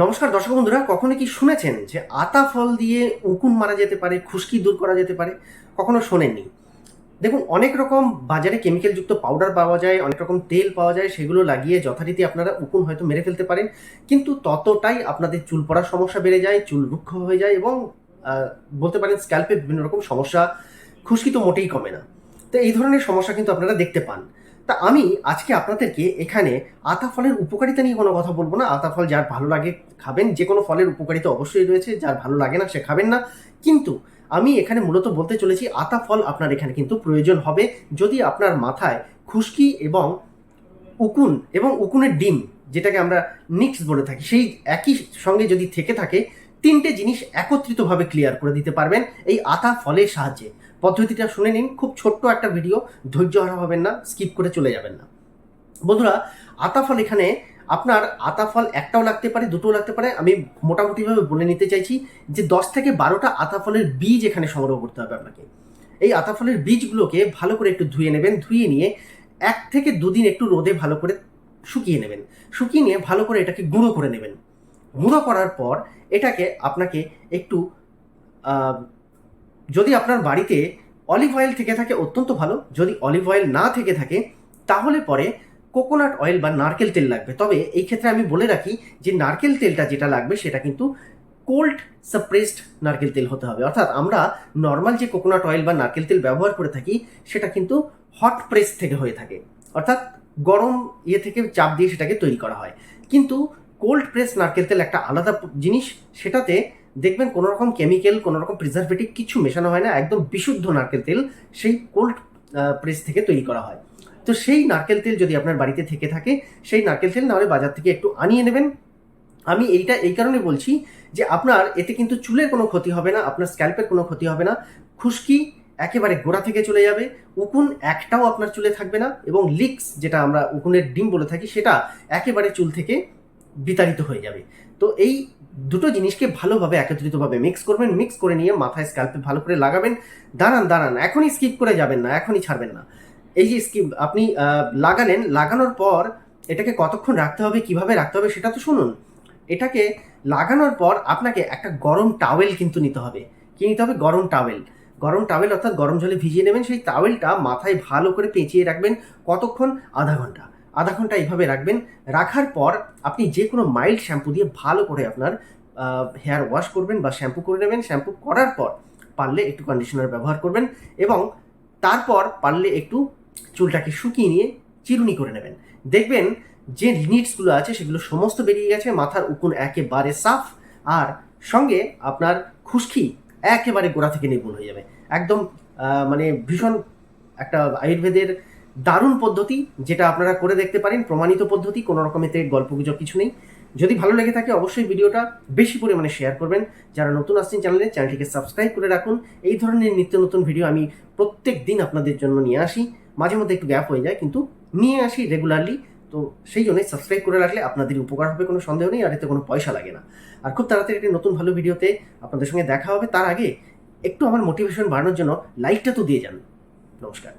নমস্কার দর্শক বন্ধুরা, কখনো কি শুনেছেন যে আতা ফল দিয়ে উকুন মারা যেতে পারে, খুশকি দূর করা যেতে পারে? কখনো শোনেননি। দেখুন, অনেক রকম বাজারে কেমিক্যাল যুক্ত পাউডার পাওয়া যায়, অনেক রকম তেল পাওয়া যায়, সেগুলো লাগিয়ে যথারীতি আপনারা উকুন হয়তো মেরে ফেলতে পারেন। কিন্তু ততটাই আপনাদের চুল পড়ার সমস্যা বেড়ে যায়, চুল রুক্ষ হয়ে যায় এবং বলতে পারেন স্ক্যাল্পে বিভিন্ন রকম সমস্যা, খুশকি তো মোটেই কমে না। তো এই ধরনের সমস্যা কিন্তু আপনারা দেখতে পান। তা আমি আজকে আপনাদেরকে এখানে আতা ফলের উপকারিতা নিয়ে কোনো কথা বলব না। আতা ফল যার ভালো লাগে খাবেন, যে কোনো ফলের উপকারিতা অবশ্যই রয়েছে, যার ভালো লাগে না সে খাবেন না। কিন্তু আমি এখানে মূলত বলতে চলেছি, আতা ফল আপনার এখানে কিন্তু প্রয়োজন হবে। যদি আপনার মাথায় খুশকি এবং উকুন এবং উকুনের ডিম, যেটাকে আমরা নিক্স বলে থাকি, সেই একই সঙ্গে যদি থেকে থাকে, তিনটে জিনিস একত্রিতভাবে ক্লিয়ার করে দিতে পারবেন এই আতা ফলের সাহায্যে। পদ্ধতিটা শুনে নিন, খুব ছোট্ট একটা ভিডিও, ধৈর্য হারা হবেন না স্কিপ করে চলে যাবেন না। বন্ধুরা আতা ফল এখানে, আপনার আতা ফল একটাও লাগতে পারে, দুটোও লাগতে পারে। আমি মোটামুটিভাবে বলে নিতে চাইছি যে দশ থেকে বারোটা আতা ফলের বীজ এখানে সংগ্রহ করতে হবে আপনাকে। এই আতাফলের বীজগুলোকে ভালো করে একটু ধুয়ে নেবেন, ধুয়ে নিয়ে এক থেকে দুদিন একটু রোদে ভালো করে শুকিয়ে নেবেন। শুকিয়ে নিয়ে ভালো করে এটাকে গুঁড়ো করে নেবেন। গুঁড়ো করার পর এটাকে আপনাকে একটু যদি আপনার বাড়িতে অলিভ অয়েল থেকে থাকে অত্যন্ত ভালো। যদি অলিভ অয়েল না থেকে থাকে, তাহলে পরে কোকোনাট অয়েল বা নারকেল তেল লাগবে। তবে এই ক্ষেত্রে আমি বলে রাখি যে, নারকেল তেলটা যেটা লাগবে, সেটা কিন্তু কোল্ড সাপ্রেসড নারকেল তেল হতে হবে। অর্থাৎ আমরা নর্মাল যে কোকোনাট অয়েল বা নারকেল তেল ব্যবহার করে থাকি, সেটা কিন্তু হট প্রেস থেকে হয়ে থাকে। অর্থাৎ গরম ইয়ে থেকে চাপ দিয়ে সেটাকে তৈরি করা হয়। কিন্তু কোল্ড প্রেস নারকেল তেল একটা আলাদা জিনিস। সেটাতে দেখবেন কোনো রকম কেমিক্যাল কোনো রকম প্রিজারভেটিভ কিছু মেশানো হয় না, একদম বিশুদ্ধ নারকেল তেল সেই কোল্ড প্রেস থেকে তৈরি করা হয়। তো সেই নারকেল তেল যদি আপনার বাড়িতে থেকে থাকে, সেই নারকেল তেল নাহলে বাজার থেকে একটু আনিয়ে নেবেন। আমি এইটা, এই কারণে বলছি যে আপনার এতে কিন্তু চুলের কোনো ক্ষতি হবে না, আপনার স্ক্যাল্পের কোনো ক্ষতি হবে না। খুশকি একেবারে গোড়া থেকে চলে যাবে, উকুন একটাও আপনার চুলে থাকবে না এবং লিক্স যেটা আমরা উকুনের ডিম বলে থাকি, সেটা একেবারে চুল থেকে বিতাড়িত হয়ে যাবে। তো এই দুটো জিনিসকে ভালোভাবে একত্রিতভাবে মিক্স করবেন মিক্স করে নিয়ে মাথায় স্ক্যাল্পে ভালো করে লাগাবেন। দাঁড়ান দাঁড়ান, এখনই স্কিপ করে যাবেন না, এখনই ছাড়বেন না। এই যে স্কিপ আপনি লাগালেন, লাগানোর পর এটাকে কতক্ষণ রাখতে হবে, কীভাবে রাখতে হবে সেটা তো শুনুন। এটাকে লাগানোর পর আপনাকে একটা গরম টাওয়েল কিন্তু নিতে হবে। কি নিতে হবে? গরম টাওয়েল গরম টাওয়েল অর্থাৎ গরম জলে ভিজিয়ে নেবেন, সেই টাওয়েলটা মাথায় ভালো করে পেঁচিয়ে রাখবেন কতক্ষণ? আধা ঘণ্টা। আধা ঘণ্টা এইভাবে রাখবেন। রাখার পর আপনি যে কোনো মাইল্ড শ্যাম্পু দিয়ে ভালো করে আপনার হেয়ার ওয়াশ করবেন বা শ্যাম্পু করে নেবেন। শ্যাম্পু করার পর পারলে একটু কন্ডিশনার ব্যবহার করবেন এবং তারপর পারলে একটু চুলটাকে শুকিয়ে নিয়ে চিরুনি করে নেবেন। দেখবেন যে নিডসগুলো আছে সেগুলো সমস্ত বেরিয়ে গেছে, মাথার উকুন একেবারে সাফ আর সঙ্গে আপনার খুশকি একেবারে গোড়া থেকে নির্মূল হয়ে যাবে। একদম মানে ভীষণ একটা আয়ুর্বেদের দারুণ পদ্ধতি যেটা আপনারা করে দেখতে পারেন, প্রমাণিত পদ্ধতি, কোনো রকমেতে গল্পগুজব কিছু নেই। যদি ভালো লেগে থাকে অবশ্যই ভিডিওটা বেশি পরিমাণে শেয়ার করবেন। যারা নতুন আসছেন চ্যানেলে চ্যানেলটিকে সাবস্ক্রাইব করে রাখুন। এই ধরনের নিত্য নতুন ভিডিও আমি প্রত্যেক দিন আপনাদের জন্য নিয়ে আসি। মাঝে মধ্যে একটু গ্যাপ হয়ে যায়, কিন্তু নিয়ে আসি রেগুলারলি তো সেই জন্যই সাবস্ক্রাইব করে রাখলে আপনাদের উপকার হবে, কোনো সন্দেহ নেই, আর এতে কোনো পয়সা লাগে না। আর খুব তাড়াতাড়ি একটি নতুন ভালো ভিডিওতে আপনাদের সঙ্গে দেখা হবে। তার আগে একটু আমার মোটিভেশন বাড়ানোর জন্য লাইকটা তো দিয়ে যান। নমস্কার।